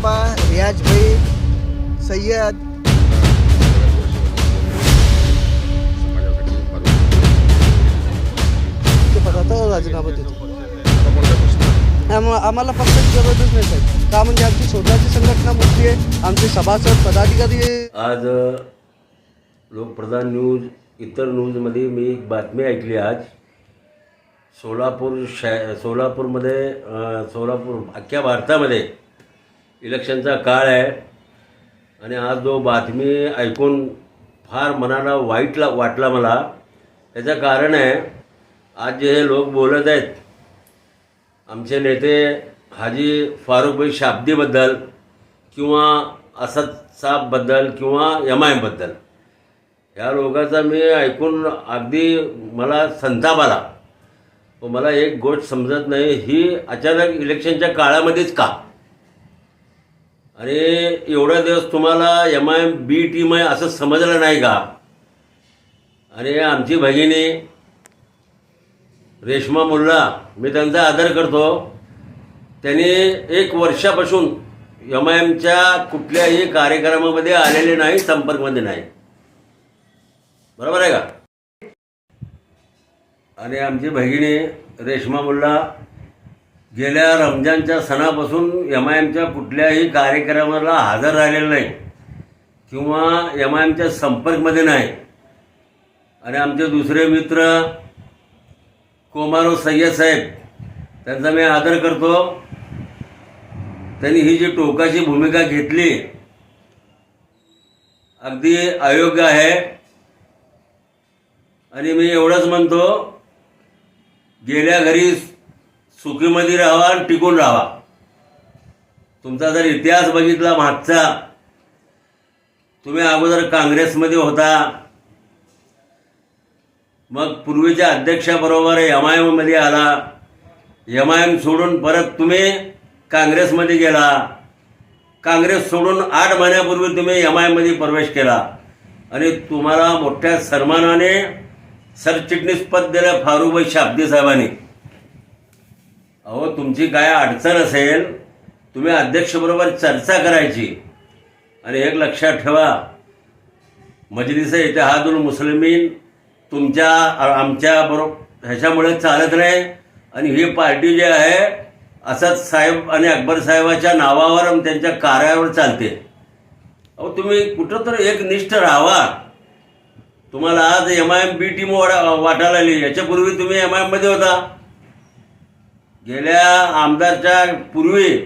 पप्पा रियाज भाई ते आम्हाला फक्त गरजच नाही साहेब. का म्हणजे आमची स्वतःची संघटना मोठी आहे आमचे सभासद पदाधिकारी आहे. आज लोकप्रधान न्यूज इतर न्यूजमध्ये मी एक बातमी ऐकली आज. सोलापूर शा सोलापूरमध्ये सोलापूर अख्ख्या भारतामध्ये इलेक्शनचा काळ आहे. आणि आज जो बातमी ऐकून फार मनाला वाईटला वाटला मला त्याचं कारण आहे आज जे हे लोक बोलत आहेत आमचे नेते हाजी फारुखभाई शाब्दीबद्दल किंवा असद साबबद्दल किंवा एम आय एमबद्दल या लोकांचा मी ऐकून अगदी मला संताप आला. व मला एक गोष्ट समजत नाही ही अचानक इलेक्शनच्या काळामध्येच का? अरे एवढा दिवस तुम्हाला M I M B team आहे असं समजलं नाही का? आणि आमची भगिनी रेश्मा मुल्ला मी त्यांचा आदर करतो. त्यांनी एक वर्षापासून एम आय एमच्या कुठल्याही कार्यक्रमामध्ये आलेले नाही संपर्कमध्ये नाही. बरोबर आहे का? आणि आमची भगिनी रेश्मा मुल्ला गेल्या रमजानच्या सणापासून एम आय एमच्या कुठल्याही कार्यक्रमाला हजर राहिलेला नाही. किंवा एम आय एमच्या संपर्कमध्ये नाही. आणि आमचे दुसरे मित्र कोमारो सय्यद साहेब त्यांचा मी आदर करतो. त्यांनी ही जी टोकाची भूमिका घेतली अगदी अयोग्य आहे. आणि मी एवढंच म्हणतो गेल्या घरी सुखीमध्ये राहावा आणि टिकून राहावा तुमचा जर इतिहास बघितला मागचा तुम्ही अगोदर काँग्रेसमध्ये होता. मग पूर्वीच्या अध्यक्षाबरोबर एम आय एममध्ये आला. एम आय एम सोडून परत तुम्ही काँग्रेसमध्ये गेला. काँग्रेस सोडून आठ महिन्यापूर्वी तुम्ही एम आय एममध्ये प्रवेश केला. आणि तुम्हाला मोठ्या सन्मानाने सरचिटणीस पद दिलं फारुभाई शाब्दी साहेबांनी. अहो तुमची काय अडचण असेल तुम्ही अध्यक्षबरोबर चर्चा करायची. आणि एक लक्षात ठेवा मजलिस इतिहादुल मुस्लिमीन तुमच्या आमच्या बरोबर ह्याच्यामुळे चालत नाही. आणि ही पार्टी जी आहे असद साहेब आणि अकबर साहेबाच्या नावावर आणि त्यांच्या कार्यावर चालते. अहो तुम्ही कुठं तर एक निष्ठ राहावा. तुम्हाला आज M I M B team वाटायला आली याच्यापूर्वी तुम्ही एम आय एममध्ये होता. गेल्या आमदारच्या पूर्वी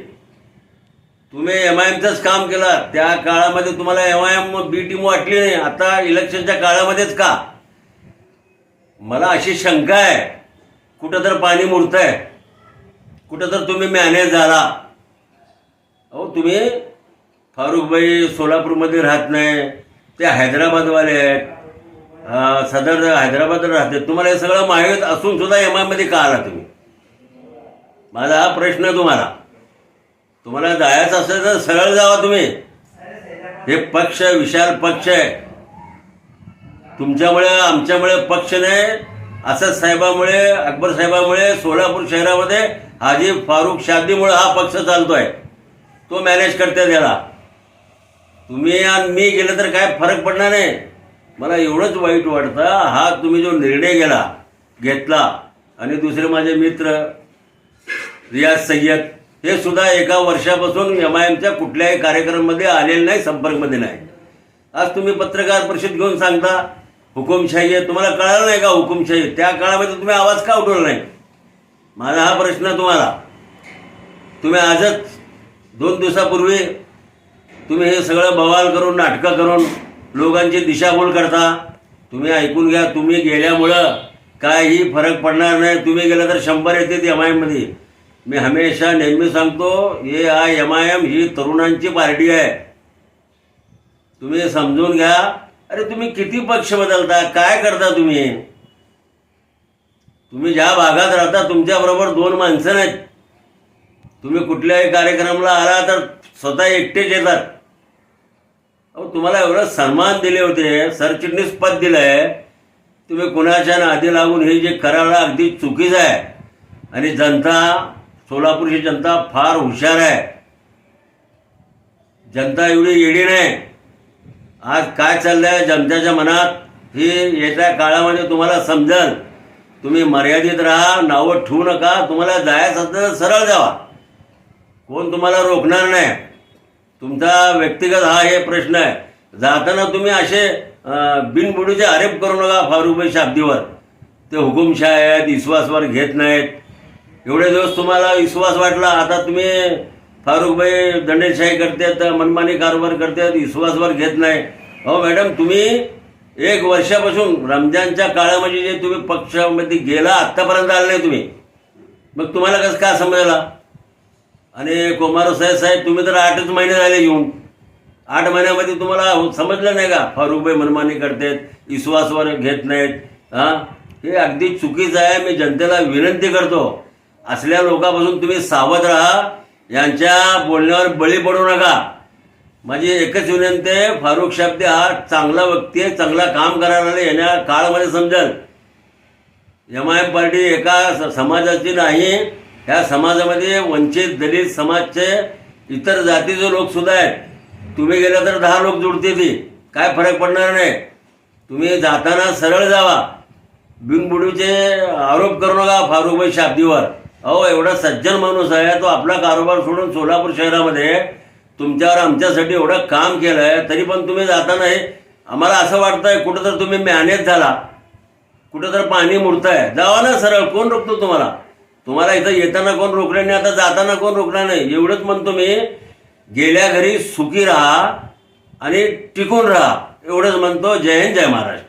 तुम्ही एम आय एमचंच काम केलं. त्या काळामध्ये तुम्हाला M I M B team वाटली नाही. आता इलेक्शनच्या काळामध्येच का? मला अशी शंका आहे. कुठं तर पाणी मुरत आहे कुठं तर तुम्ही मॅनेज झाला. अहो तुम्ही फारुखबाई सोलापूरमध्ये राहत नाही. ते हैदराबादवाले आहेत. सदर हैदराबाद राहते तुम्हाला हे सगळं माहीत असून सुद्धा एम आयमध्ये का आला तुम्ही? माझा हा प्रश्न आहे तुम्हाला. तुम्हाला जायचं असेल तर सरळ जावा तुम्ही. हे पक्ष विशाल पक्ष आहे. तुमच्यामुळे आमच्यामुळे पक्ष नाही. असद साहेबामुळे अकबर साहेबामुळे सोलापूर शहरामध्ये हाजी फारुख शादीमुळे हा पक्ष चालतोय. तो मॅनेज करते त्याला तुम्ही आणि मी गेलं तर काय फरक पडणार नाही. मला एवढंच वाईट वाटतं. हा तुम्ही जो निर्णय गेला घेतला आणि दुसरे माझे मित्र रियाज सय्यद हे सुद्धा एका वर्षापासून एम आय एमच्या कुठल्याही कार्यक्रमामध्ये आलेले नाही संपर्कमध्ये नाही. आज तुम्ही पत्रकार परिषद घेऊन सांगता हुकुमशाही आहे तुम्हाला कळालं नाही का हुकुमशाही? त्या काळामध्ये तुम्ही आवाज का उठवला नाही? माझा हा प्रश्न तुम्हाला. तुम्ही आजच दोन दिवसापूर्वी तुम्ही हे सगळं बवाल करून नाटकं करून लोकांची दिशाभूल करता. तुम्ही ऐकून घ्या तुम्ही गेल्यामुळं काही फरक पडणार नाही. तुम्ही गेलं तर शंभर येते एम आय एममध्ये मी हमेशा नेहमी सांगतो हे आय एम आय एम ही तरुणांची पार्टी आहे. तुम्ही समजून घ्या. अरे तुम्ही किती पक्ष बदलता? काय करता तुम्ही? तुम्ही ज्या भागात राहता तुमच्याबरोबर दोन माणसं नाहीत. तुम्ही कुठल्याही कार्यक्रमाला आला तर स्वतः एकटेच येतात. अहो तुम्हाला एवढं सन्मान दिले होते सरचिटणीस पद दिलं आहे तुम्ही कुणाच्या नादी लागून हे जे करायला अगदी चुकीचं आहे. आणि जनता सोलापूरची जनता फार हुशार आहे. जनता एवढी येडी नाही. आज काय चाललंय जनतेच्या मनात ही येत्या काळामध्ये तुम्हाला समजल. तुम्ही मर्यादित राहा नावं ठेवू नका तुम्हाला जायचं असेल तर सरळ जावा. कोण तुम्हाला रोखणार नाही? तुमचा व्यक्तिगत हा हे प्रश्न आहे. जाताना तुम्ही असे बिनबुडूचे बिनबुडीचे आरोप करू नका फारुखभाई शाब्दीवर. ते हुकुमशाह आहेत विश्वासवर घेत नाहीत. एवढे दिवस तुम्हाला विश्वास वाटला? आता तुम्ही फारुखभाई दंडेशाही करतात मनमानी कारभार करतात विश्वासवर घेत नाही. हो मॅडम तुम्ही एक वर्षापासून रमजानच्या काळामध्ये जे तुम्ही पक्षामध्ये गेला आत्तापर्यंत आले नाही तुम्ही. मग तुम्हाला कसं काय समजला? आणि कुमारसाहेब साहेब तुम्ही तर आठच महिने झाले येऊन. आठ महिन्यामध्ये तुम्हाला समजलं नाही का? फारुखभाई मनमानी करतात विश्वासवर घेत नाहीत. हां? हे अगदी चुकीचं आहे. मी जनतेला विनंती करतो. असल्या लोकांपासून तुम्ही सावध राहा. यांच्या बोलण्यावर बळी पडू नका. माझी एकच विनंती आहे फारुख शाब्दी हा चांगला व्यक्ती आहे चांगला काम करायला येण्या काळामध्ये समजेल. एम आय एम पार्टी एका स- समाजाची नाही ह्या समाजामध्ये वंचित दलित समाजचे इतर जातीचे लोक सुद्धा आहेत. तुम्ही गेला तर दहा लोक जुडते ती काय फरक पडणार नाही. तुम्ही जाताना सरळ जावा. बिनबुडूचे आरोप करू नका फारुखभाई शाब्दीवर अहो एवढा सज्जन माणूस आहे तो आपला कारोबार सोडून सोलापूर शहरामध्ये तुमच्यावर आमच्यासाठी एवढं काम केलं आहे तरी पण तुम्ही जाताना हे आम्हाला असं वाटतंय कुठं तर तुम्ही मॅनेज झाला. कुठं तर पाणी आहे जावा ना सरळ कोण रोखतो तुम्हाला? तुम्हाला इथं येताना कोण रोखलं नाही आता जाताना कोण रोखणार नाही? एवढंच म्हणतो मी गेल्या घरी सुखी राहा आणि टिकून राहा. एवढंच म्हणतो जय हिंद जय महाराष्ट्र.